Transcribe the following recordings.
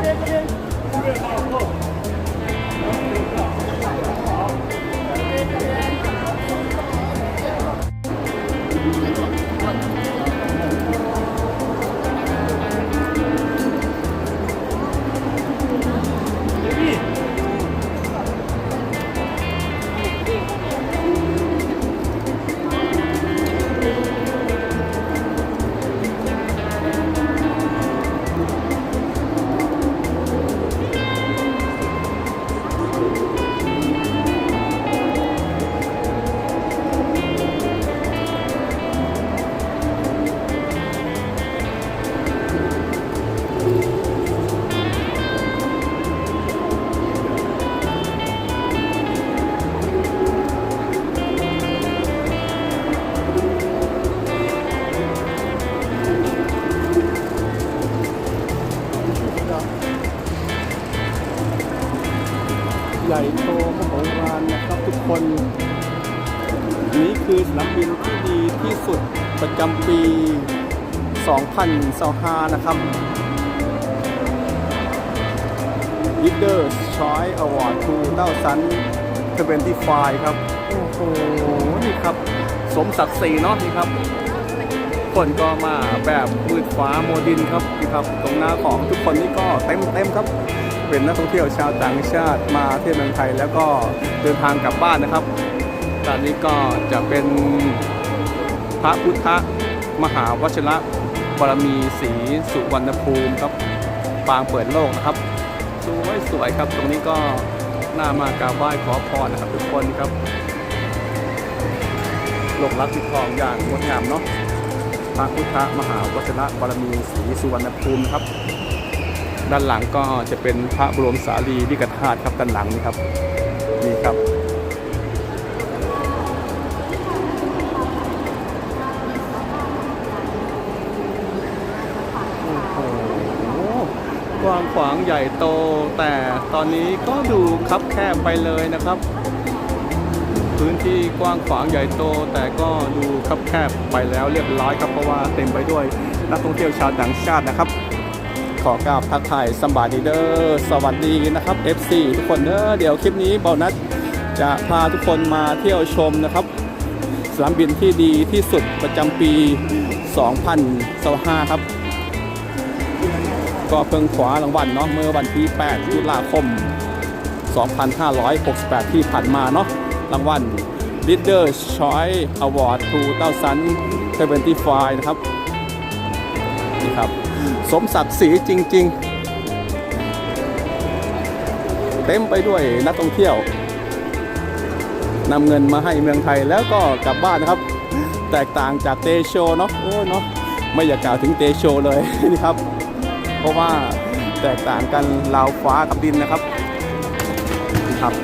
เดินไปเดิน 2025 นะครับ Leaders Choice Award 2025 ครับ โอ้โห นี่ครับ สมศักดิ์ศรีเนาะนี่ครับ คนก็มาแบบมืดฟ้าโมดินครับนี่ครับ ตรงหน้าของทุกคนนี่ก็เต็มเต็มครับ เป็นนักท่องเที่ยวชาวต่างชาติมาเที่ยวเมืองไทยแล้วก็เดินทางกลับบ้านนะครับตอนนี้ก็จะเป็นพระพุทธมหาวชิระ บารมีศรีสุวรรณภูมิครับปางเปิดโลกนะครับสวยสวยครับ ตรงนี้ก็น่ามากราบไหว้ขอพรนะครับ ทุกคนครับหลงรักปิดทองอย่างงดงามเนาะพระพุทธมหาวชระบารมีศรีสุวรรณภูมิครับ ด้านหลังก็จะเป็นพระบรมสารีริกธาตุครับด้านหลังนี่ครับนี่ครับ กว้างขวางใหญ่โต แต่ตอนนี้ก็ดูคับแคบไปเลยนะครับ พื้นที่กว้างขวางใหญ่โต แต่ก็ดูคับแคบไปแล้วเรียบร้อยครับเพราะว่าเต็มไปด้วยนักท่องเที่ยวชาวต่างชาตินะครับ ขอกราบทักทายสมบายดีเดอร์สวัสดีนะครับ FC ทุกคนเด้อเดี๋ยวคลิปนี้เบานัดจะพาทุกคนมาเที่ยวชมนะครับสนามบินที่ดีที่สุดประจำปี 2025 ครับ ก็เพิ่งขวารางวัลเนาะเมื่อวันที่ 8 ตุลาคม 2568 ที่ผ่านมาเนาะรางวัล Leaders Choice Award 2025นะครับนี่ครับ สมศักดิ์ศรีจริง ๆ เต็มไปด้วยนักท่องเที่ยวนำเงินมาให้เมืองไทยแล้วก็กลับบ้านนะครับ แตกต่างจากเตโชเนาะโอ้ยเนาะไม่อยากกล่าวถึงเตโชเลยนี่ครับ เพราะว่าแตกต่างกันราวฟ้ากับดินนะครับนี่ครับ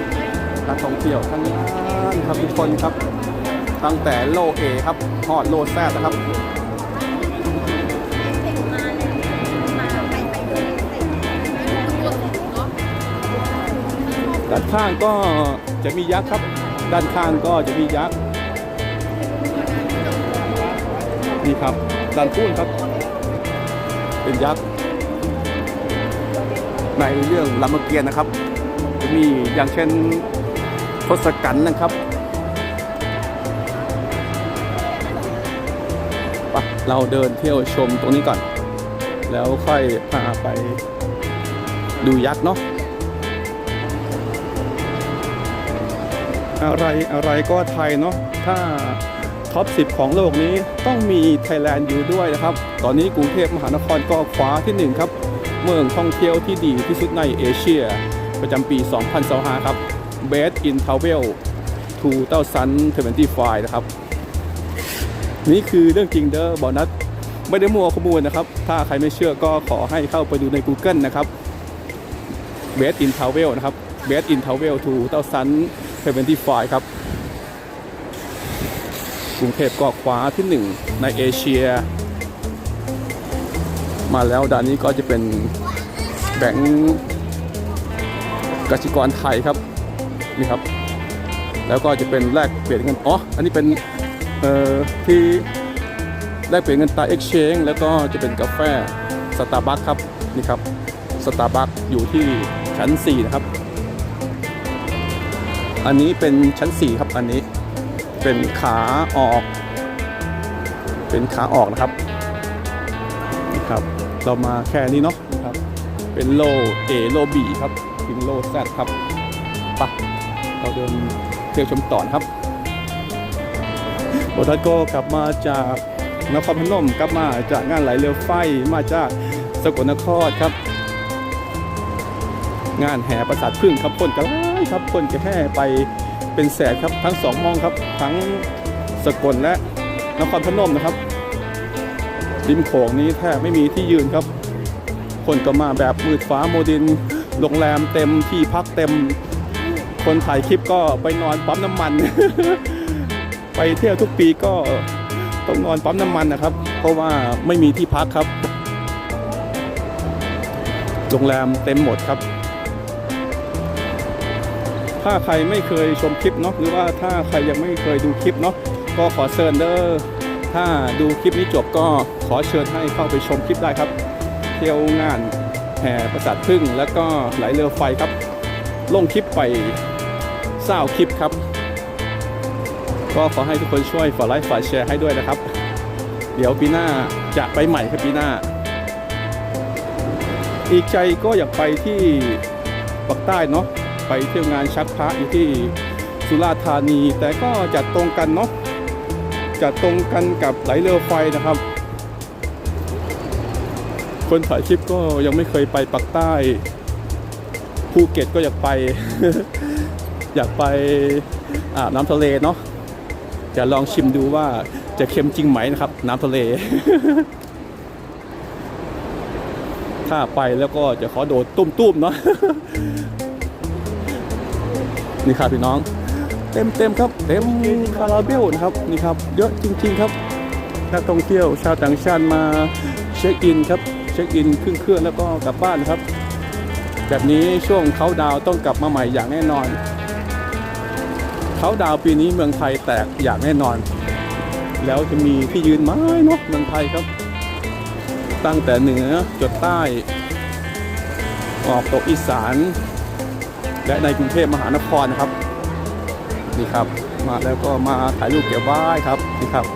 นักท่องเที่ยวทั้งนั้นครับทุกคนครับ ตั้งแต่โลเอครับฮอดโลแซดนะครับด้านข้างก็จะมียักษ์ครับ ด้านข้างก็จะมียักษ์นี่ครับด้านพูนครับ เป็นยักษ์ ในเรื่องรามเกียรตินะครับ มีอย่างเช่นทศกัณฐ์นะครับไปเราเดินเที่ยวชมตรงนี้ก่อน แล้วค่อยพาไปดูยักษ์เนาะอะไรอะไรก็ไทยเนาะถ้าท็อป 10 ของโลกนี้ต้องมีไทยแลนด์อยู่ด้วยนะครับ ตอนนี้กรุงเทพมหานครก็คว้าที่ 1 ครับ เมืองท่องเที่ยวที่ดีที่สุดในเอเชีย ประจำปี 2025 ครับ Best in Travel 2025 นะครับ นี่คือเรื่องจริงเด้อบอนัสไม่ได้มัวข้อมูลนะครับ ถ้าใครไม่เชื่อก็ขอให้เข้าไปดูใน Google นะครับ Best in Travel นะครับ Best in Travel 2025 ครับกรุงเทพก็คว้าที่ 1 ในเอเชีย มาแล้วด้านนี้ก็จะเป็นแบงก์กสิกรไทยครับนี่ครับ แล้วก็จะเป็นแลกเปลี่ยนเงินอ๋ออันนี้เป็นเอ่อที่แลกเปลี่ยนเงินตรา exchange แล้วก็จะเป็นกาแฟสตาร์บัคครับนี่ครับสตาร์บัคอยู่ที่ชั้น 4 นะครับ อันนี้เป็นชั้น 4 ครับอันนี้เป็นขาออก เป็นขาออกนะครับ ครับ เรามาแค่นี้เนาะนะครับ เป็นโล A โล B ครับถึงโล Z ครับไปะเราเดินเที่ยวชมต่อนครับโบทัสโกกลับมาจากนครพนมกลับมาจากงานไหลเรือไฟมาจากสกลนครครับ งานแห่ประสาทพึ่งครับคนกระไรครับคนจะแห่ไปเป็นแสนครับทั้งสองมองครับ ทั้งสกลและนครพนมนะครับ ริมโขงนี้แทบไม่มีที่ยืนครับ คนก็มาแบบมืดฟ้าโมดินโรงแรมเต็มที่พักเต็ม คนถ่ายคลิปก็ไปนอนปั๊มน้ำมัน ไปเที่ยวทุกปีก็ต้องนอนปั๊มน้ำมันนะครับ เพราะว่าไม่มีที่พักครับ โรงแรมเต็มหมดครับถ้าใครไม่เคยชมคลิปเนาะหรือว่าถ้าใครยังไม่เคยดูคลิปเนาะก็ขอเชิญเด้อถ้าดูคลิปนี้จบก็ ขอเชิญให้เข้าไปชมคลิปได้ครับ เที่ยวงานแห่ประสาทพึ่งแล้วก็ไหลเรือไฟครับ ลงคลิปไปเศร้าคลิปครับ ก็ขอให้ทุกคนช่วยฝากไลค์ฝากแชร์ให้ด้วยนะครับ เดี๋ยวปีหน้าจะไปใหม่ครับปีหน้า อีกใจก็อยากไปที่ปักใต้เนาะไปเที่ยวงานชักพระอยู่ที่สุราษฎร์ธานี แต่ก็จัดตรงกันเนาะจัดตรงกันกับไหลเรือไฟนะครับ คนถ่ายคลิปก็ยังไม่เคยไปปักใต้ภูเก็ตก็อยากไป อยากไปอาบน้ำทะเลเนาะจะลองชิมดูว่าจะเค็มจริงไหมนะครับ น้ำทะเล ถ้าไปแล้วก็จะขอโดดตุ้มๆเนาะนี่ครับพี่น้อง เต็มเต็มๆครับ เต็มคาราเบลนะครับนี่ครับ เยอะจริง ๆ ครับนักท่องเที่ยวชาวต่างชาติมาเช็คอินครับ ช็คอินขึ้นเครื่องแล้วก็กลับบ้านครับ แบบนี้ช่วงเขาดาวต้องกลับมาใหม่อย่างแน่นอน เขาดาวปีนี้เมืองไทยแตกอย่างแน่นอน แล้วจะมีที่ยืนไม้เนาะเมืองไทยครับ ตั้งแต่เหนือจดใต้ ออกตกอีสาน และในกรุงเทพมหานครนะครับนี่ครับมาแล้วก็มาถ่ายรูปเก็บไว้ครับนี่ครับ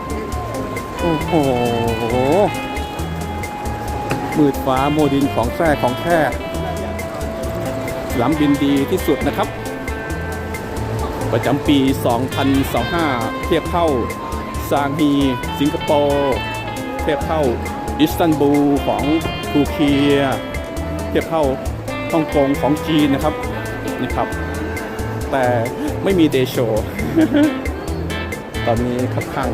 โอ้โห ฟ้าโมดินของแท้ของแท้ลำบินดีที่สุดนะครับ ประจำปี 2025 เทียบเท่าซางฮีสิงคโปร์เทียบเท่าอิสตันบูลของทูเคียเทียบเท่าฮ่องกงของจีนนะครับนี่ครับ แต่ไม่มีเดโชตอนนี้ครับข้าง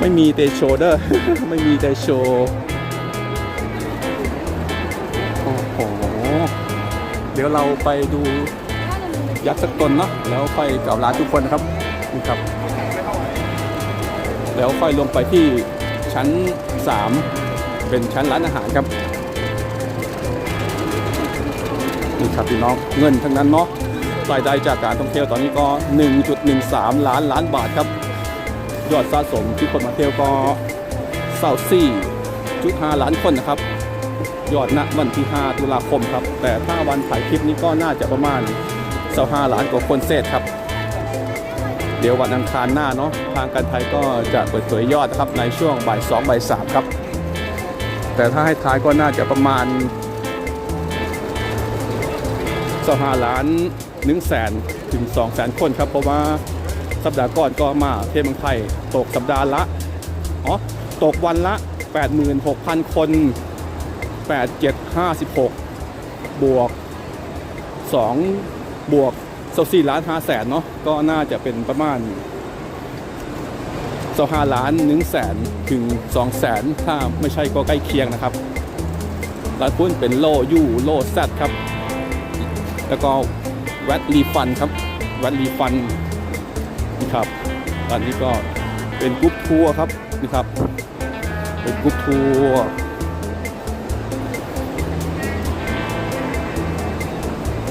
ไม่มีเดโชเด้อไม่มีเดโช ดี๋ยวเราไปดูยักษ์สักตนเนาะแล้วค่อยกล่าวลาทุกคนนะครับนี่ครับ แล้วค่อยลงไปที่ชั้น 3 เป็นชั้นร้านอาหารครับนี่ครับพี่น้องเงินทั้งนั้นเนาะรายได้จากการท่องเที่ยวตอนนี้ก็ 1.13 ล้านล้านบาทครับ ยอดสะสมที่คนมาเที่ยวก็เศร้าสี่จุดห้าล้านคนนะครับ ยอดณวันที่ 5 ตุลาคมครับ แต่ถ้าวันถ่ายคลิปนี้ก็น่าจะประมาณ25ล้านกว่าคนเศษครับ เดี๋ยววันอังคารหน้าเนาะทางการไทยก็จะเปิดเผยยอดครับในช่วงบ่าย2บ่าย3ครับ แต่ถ้าให้ท้ายก็น่าจะประมาณ25ล้าน1แสนถึง2แสนคนครับ เพราะว่าสัปดาห์ก่อนก็มาเที่ยวเมืองไทยตกสัปดาห์ละอ๋อตกวันละ 86,000 คน 8756 บวก 2 บวก24ล้าน5แสนเนาะก็น่าจะเป็นประมาณ25ล้าน1แสนถึง2แสนถ้าไม่ใช่ก็ใกล้เคียงนะครับร้านพุ้นเป็นโลยูโลแซดครับ แล้วก็แวดรีฟันครับแวดรีฟันนี่ครับตอนนี้ก็เป็นกรุ๊ปทัวร์ครับนี่ครับ เป็นกรุ๊ปทัวร์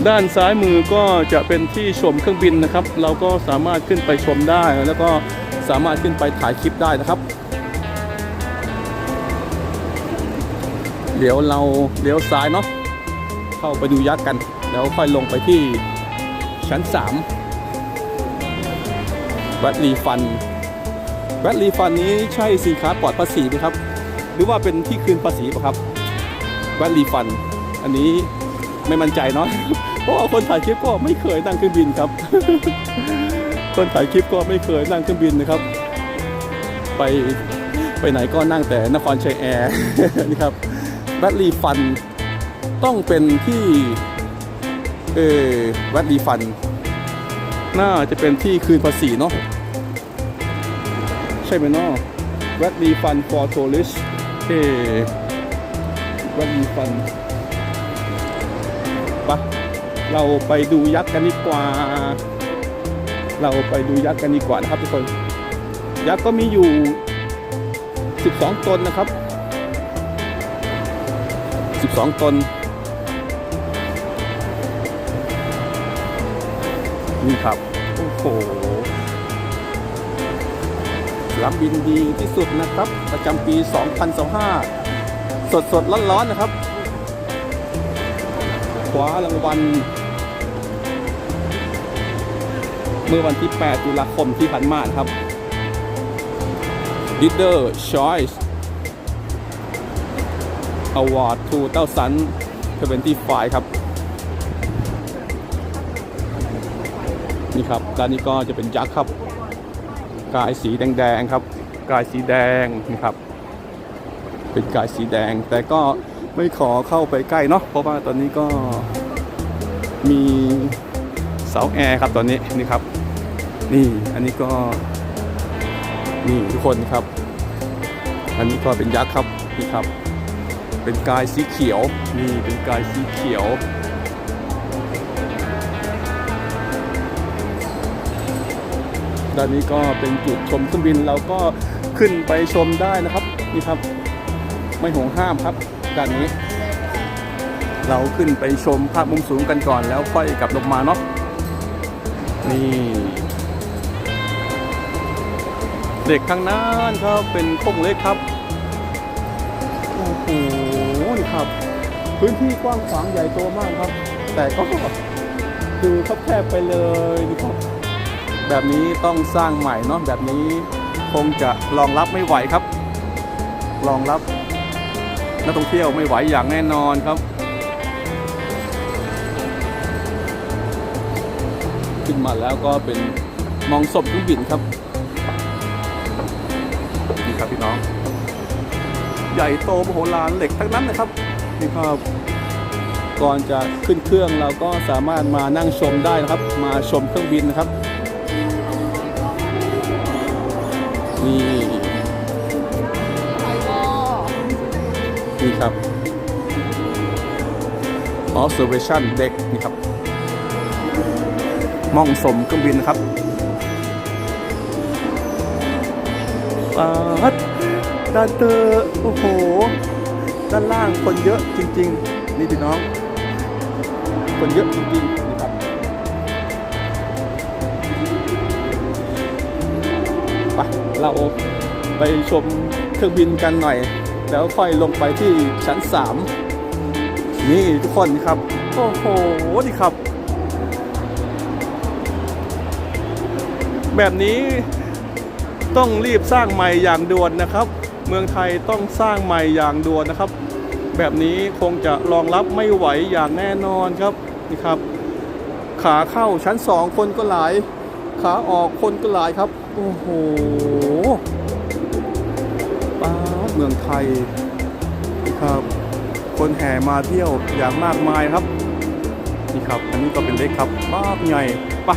ด้านซ้ายมือก็จะเป็นที่ชมเครื่องบินนะครับ เราก็สามารถขึ้นไปชมได้ แล้วก็สามารถขึ้นไปถ่ายคลิปได้นะครับ เดี๋ยวเราเลี้ยวซ้ายเนาะเข้าไปดูยักษ์กัน แล้วค่อยลงไปที่ชั้น3แวดลีฟันแวดลีฟันนี้ใช่สินค้าปลอดภาษีไหมครับ หรือว่าเป็นที่คืนภาษีป่ะครับแวดลีฟัน อันนี้ไม่มั่นใจเนาะ ราะว่าคนถ่ายคลิปก็ไม่เคยนั่งเครื่องบินครับ คนถ่ายคลิปก็ไม่เคยนั่งเครื่องบินนะครับ ไปไปไหนก็นั่งแต่นครชัยแอร์นี่ครับแวดลีฟันต้องเป็นที่เออแวดลีฟัน น่าจะเป็นที่คืนภาษีเนาะใช่ไหมเนาะแวดลีฟัน for tourist เอแวดลีฟันปะ เราไปดูยักษ์กันดีกว่า เราไปดูยักษ์กันดีกว่านะครับทุกคน ยักษ์ก็มีอยู่ 12 ตนนะครับ 12 ตน นี่ครับ โอ้โหสนามบินดีที่สุดนะครับ ประจำปี 2025 สดสดๆร้อนๆนะครับ คว้ารางวัล เมื่อวันที่ 8 ตุลาคมที่ผ่านมาครับ Leader Choice Award 2025ครับ นี่ครับด้านนี้ก็จะเป็นยักษ์ครับ กายสีแดงๆครับ กายสีแดงนี่ครับ เป็นกายสีแดงแต่ก็ไม่ขอเข้าไปใกล้เนาะเพราะว่าตอนนี้ก็มีเสาแอร์ครับตอนนี้นี่ครับ นี่อันนี้ก็นี่ทุกคนครับ อันนี้ก็เป็นยักษ์ครับนี่ครับ เป็นกายสีเขียวนี่เป็นกายสีเขียว ด้านนี้ก็เป็นจุดชมเครื่องบินเราก็ขึ้นไปชมได้นะครับนี่ครับ ไม่ห่วงห้ามครับด้านนี้ เราขึ้นไปชมภาพมุมสูงกันก่อนแล้วค่อยกลับลงมาเนาะนี่ เด็กข้างนั้นครับเป็นโค้งเล็กครับโอ้โหนี่ครับ พื้นที่กว้างขวางใหญ่โตมากครับ แต่ก็ดูคับแคบไปเลยนี่ครับ แบบนี้ต้องสร้างใหม่เนาะแบบนี้คงจะรองรับไม่ไหวครับรองรับนักท่องเที่ยวไม่ไหวอย่างแน่นอนครับ ขึ้นมาแล้วก็เป็นมองศพเครื่องบินครับ ครับพี่น้อง ใหญ่โตมโหฬารเหล็กทั้งนั้นนะครับนี่ครับก่อนจะขึ้นเครื่องเราก็สามารถมานั่งชมได้นะครับ มาชมเครื่องบินนะครับนี่นี่ครับ observation deck นี่ครับ มองสมเครื่องบินนะครับ ปาดด้านเตอร์โอ้โห ด้านล่างคนเยอะจริง ๆ นี่พี่น้อง คนเยอะจริงๆนี่ครับไปเราไปชมเครื่องบินกันหน่อย แล้วค่อยลงไปที่ชั้น 3 นี่ทุกคนครับ โอ้โหนี่ครับ แบบนี้ ต้องรีบสร้างใหม่อย่างด่วนนะครับ เมืองไทยต้องสร้างใหม่อย่างด่วนนะครับ แบบนี้คงจะรองรับไม่ไหวอย่างแน่นอนครับนี่ครับ ขาเข้าชั้น 2 คนก็หลาย ขาออกคนก็หลายครับ โอ้โหป้าเมืองไทยนี่ครับ คนแห่มาเที่ยวอย่างมากมายครับนี่ครับ อันนี้ก็เป็นเล็กครับบ้าบใหญ่ปะ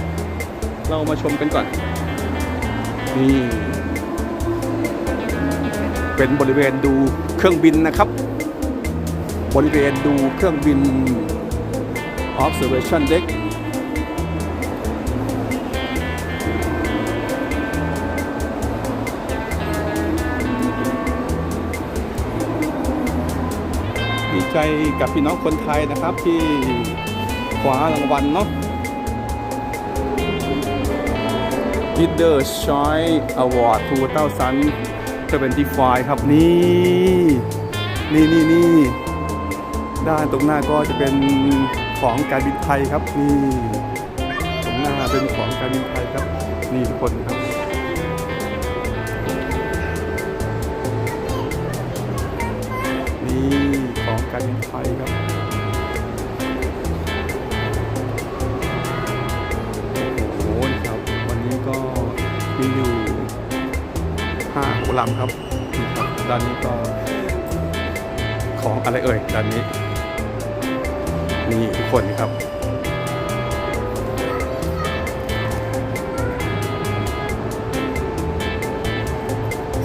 เรามาชมกันก่อน นี่เป็นบริเวณดูเครื่องบินนะครับ บริเวณดูเครื่องบิน observation deck ดีใจกับพี่น้องคนไทยนะครับที่คว้ารางวัลเนาะ Leader Choice Award 2025ครับนี่ นี่นี่นี่ด้านตรงหน้าก็จะเป็นของการบินไทยครับนี่ตรงหน้าเป็นของการบินไทยครับ นี่ทุกคนครับนี่ของการบินไทยครับ ลำครับนี่ครับด้านนี้ก็ของอะไรเอ่ยด้านนี้นี่ทุกคนครับ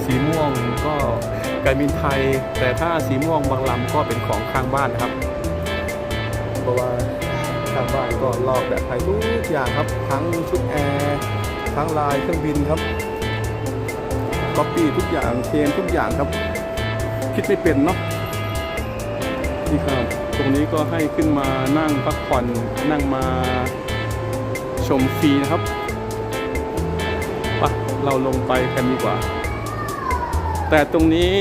สีม่วงก็การบินไทย แต่ถ้าสีม่วงบางลำก็เป็นของข้างบ้านนะครับ เพราะว่าข้างบ้านก็ลอกแบบไทยทุกอย่างครับ ทั้งชุดแอร์ทั้งลายเครื่องบินครับ ก๊อปปี้ทุกอย่างเทมทุกอย่างครับ คิดไม่เป็นเนาะนี่ครับ ตรงนี้ก็ให้ขึ้นมานั่งพักผ่อนนั่งมาชมฟรีนะครับปะเราลงไปกันดีกว่า แต่ตรงนี้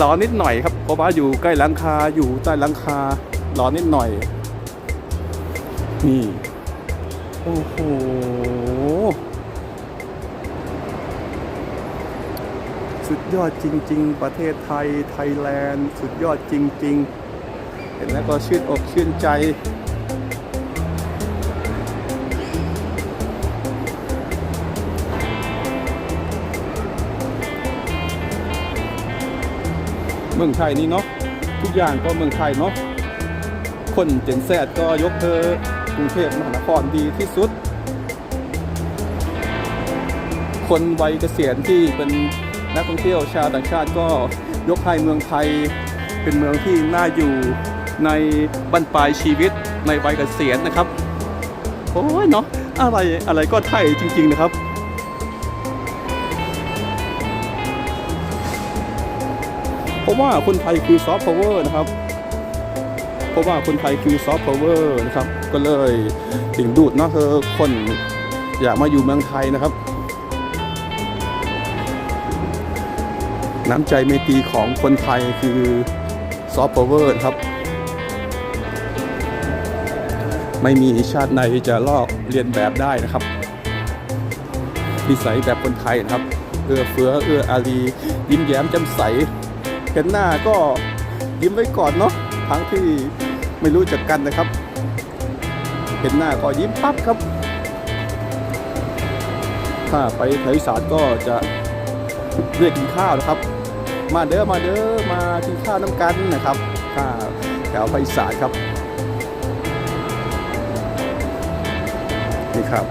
ร้อนนิดหน่อยครับเพราะว่าอยู่ใกล้หลังคาอยู่ใต้หลังคาร้อนนิดหน่อย นี่ โอ้โห ยอดจริง ๆ ประเทศไทย ไทยแลนด์ สุดยอดจริง ๆ เห็นแล้วก็ชื่นอกชื่นใจ เมืองไทยนี่เนาะ ทุกอย่างก็เมืองไทยเนาะ คนเจนแซดก็ยกเธอกรุงเทพมหานครดีที่สุด คนวัยเกษียณที่เป็น นักท่องเที่ยวชาวต่างชาติก็ยกให้เมืองไทย เป็นเมืองที่น่าอยู่ในบรรปลายชีวิตในวัยเกษียณนะครับ โอ้ยเนาะอะไรอะไรก็ไทยจริง ๆนะครับเพราะว่าคนไทยคือซอฟต์พาวเวอร์นะครับ เพราะว่าคนไทยคือซอฟต์พาวเวอร์นะครับ ก็เลยถึงดูดนะเธอคนอยากมาอยู่เมืองไทยนะครับ น้ำใจเมตรีของคนไทยคือซอฟต์พาวเวอร์ครับ ไม่มีชาติไหนจะลอกเรียนแบบได้นะครับนิสัยแบบคนไทยนะครับ เอื้อเฟื้อเอื้ออารียิ้มแย้มแจ่มใสเห็นหน้าก็ยิ้มไว้ก่อนเนาะทั้งที่ไม่รู้จักกันนะครับ เห็นหน้าก็ยิ้มปั๊บครับ ถ้าไปแถวอีสานก็จะเรียกกินข้าวนะครับ มาเด้อมาเด้อมากินข้าวน้ำกันนะครับถ้าแถวภาคอีสานครับนี่ครับ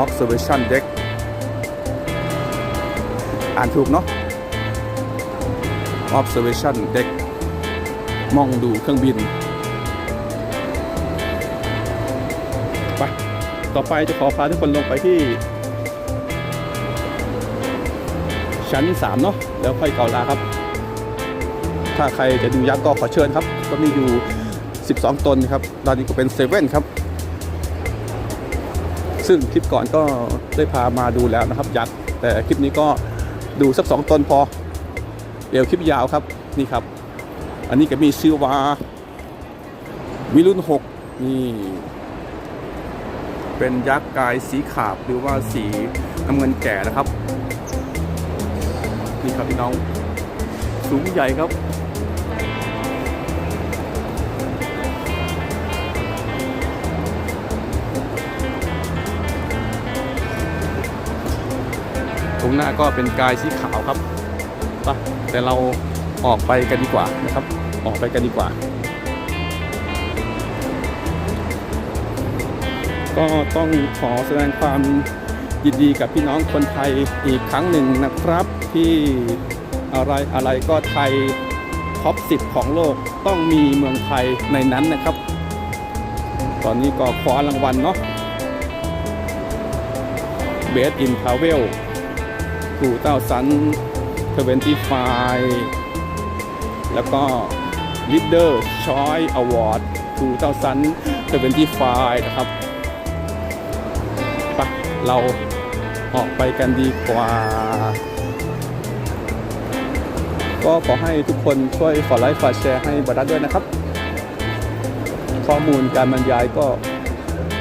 observation deck อ่านถูกเนาะ observation deck มองดูเครื่องบินไปต่อไปจะขอพาทุกคนลงไปที่ ชั้น3เนาะแล้วค่อยเกาลาครับ ถ้าใครจะดูยักษ์ก็ขอเชิญครับ ก็มีอยู่ 12 ตนครับตอนนี้ก็เป็นเซเว่นครับ ซึ่งคลิปก่อนก็ได้พามาดูแล้วนะครับยักษ์แต่คลิปนี้ก็ดูสักสองตนพอ เดี๋ยวคลิปยาวครับนี่ครับ อันนี้ก็มีชื่อว่าวิรุณหกนี่เป็นยักษ์กายสีขาบหรือว่าสีน้ำเงินแก่นะครับ นี่ครับพี่น้อง สูงใหญ่ครับ ตรงหน้าก็เป็นกายสีขาวครับไปแต่เราออกไปกันดีกว่านะครับ ออกไปกันดีกว่า ก็ต้องขอแสดงความยินดีกับพี่น้องคนไทยอีกครั้งหนึ่งนะครับ ที่อะไรอะไรก็ไทยท็อป 10 ของโลกต้องมีเมืองไทยในนั้นนะครับ ตอนนี้ก็คว้ารางวัลเนาะเบสอินทาวเวลทูเต้าซันเทเวนตี้ไฟแล้วก็ลิเดอร์ชอยอวอร์ดทูเต้าซันเทเวนตี้ไฟนะครับปเราออกไปกันดีกว่า ก็ขอให้ทุกคนช่วยฝากไลค์ฝากแชร์ให้บรัดด้วยนะครับ ข้อมูลการบรรยายก็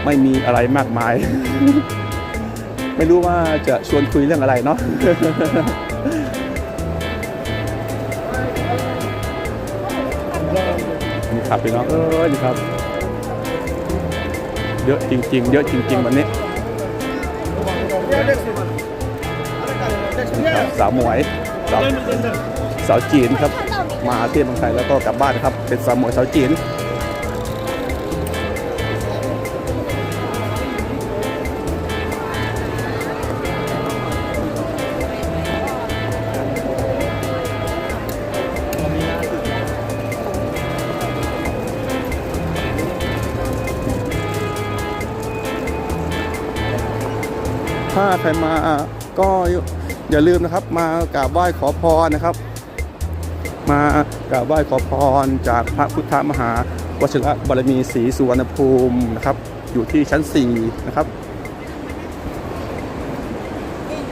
ไม่มีอะไรมากมาย ไม่รู้ว่าจะชวนคุยเรื่องอะไรเนาะนี่ครับพี่น้องเออนี่ครับเยอะจริง ๆ เยอะจริง ๆ วันนี้สาวหมวยสาว สาวจีนครับ มาที่เมืองไทยแล้วก็กลับบ้านครับ เป็นสาวหมวยสาวจีนถ้าใครมาก็อย่าลืมนะครับ มากราบไหว้ขอพรนะครับ มากราบไหว้ขอพร จากพระพุทธมหาวชิระบารมีศรีสุวรรณภูมินะครับอยู่ที่ชั้น 4 นะครับ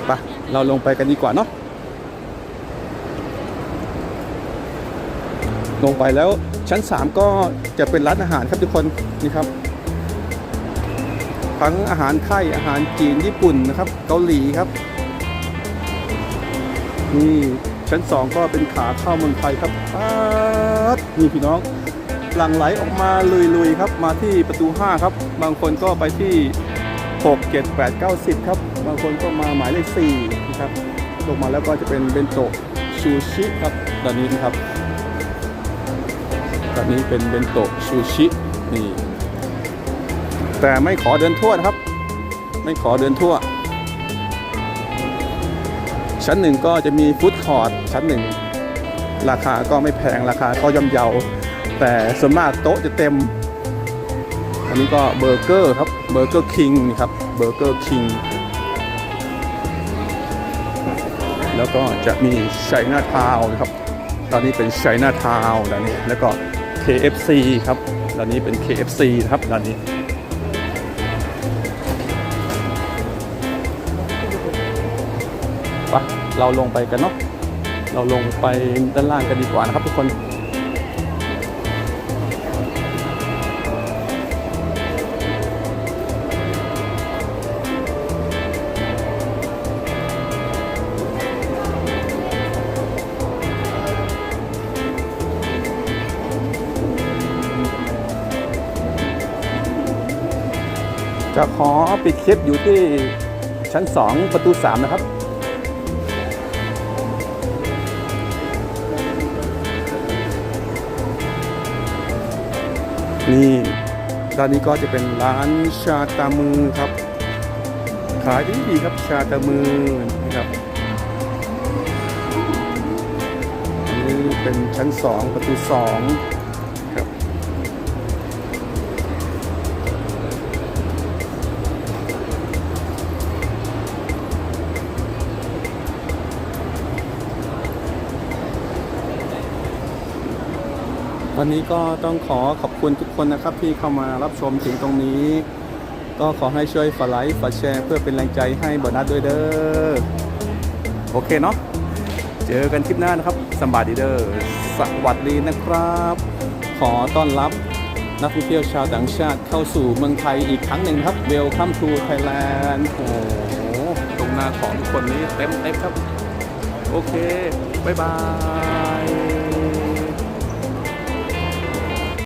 ไปเราลงไปกันดีกว่าเนาะลงไปแล้วชั้น 3 ก็จะเป็นร้านอาหารครับทุกคนนี่ครับ ทั้งอาหารไทยอาหารจีนญี่ปุ่นนะครับ เกาหลีครับนี่ ชั้นสองก็เป็นขาเข้าเมืองไทยครับป๊ดนี่พี่น้อง หลั่งไหลออกมาลุยๆครับ มาที่ประตู 5 ครับ บางคนก็ไปที่ 6 7 8 9 10 ครับ บางคนก็มาหมายเลข4นะครับ ลงมาแล้วก็จะเป็นเบนโตะชูชิครับด้านนี้นะครับด้านนี้เป็นเบนโตะชูชินี่แต่ไม่ขอเดินทั่วครับ ไม่ขอเดินทั่ว ชั้นหนึ่งก็จะมีฟู้ดคอร์ทชั้นหนึ่งราคาก็ไม่แพงราคาก็ย่อมเยา แต่ส่วนมากโต๊ะจะเต็ม อันนี้ก็เบอร์เกอร์ครับเบอร์เกอร์คิงนี่ครับเบอร์เกอร์คิงแล้วก็จะมีไชน่าทาวนะครับ ตอนนี้เป็นไชน่าทาวน์ด้านนี้แล้วก็ KFC ครับด้านนี้เป็น KFC ครับด้านนี้ เราลงไปกันเนาะเราลงไปด้านล่างกันดีกว่านะครับทุกคนจะขอปิดคลิปอยู่ที่ชั้น 2 ประตู 3 นะครับ นี่ด้านนี้ก็จะเป็นร้านชาตามือครับ ขายดีดีครับชาตามือนะครับอันนี้เป็นชั้น 2 ประตู 2 วันนี้ก็ต้องขอขอบคุณทุกคนนะครับที่เข้ามารับชมถึงตรงนี้ ก็ขอให้ช่วยฝากไลค์ฝากแชร์ เพื่อเป็นแรงใจให้บอนัสด้วยเด้อโอเคเนาะเจอกันคลิปหน้านะครับสำบายดีเด้อสวัสดีนะครับ ขอต้อนรับนักท่องเที่ยวชาวต่างชาติเข้าสู่เมืองไทยอีกครั้งหนึ่งครับ Welcome to Thailand โอ้โหตรงหน้าของทุกคนนี้เต็มเต็มครับ โอเค บ๊ายบาย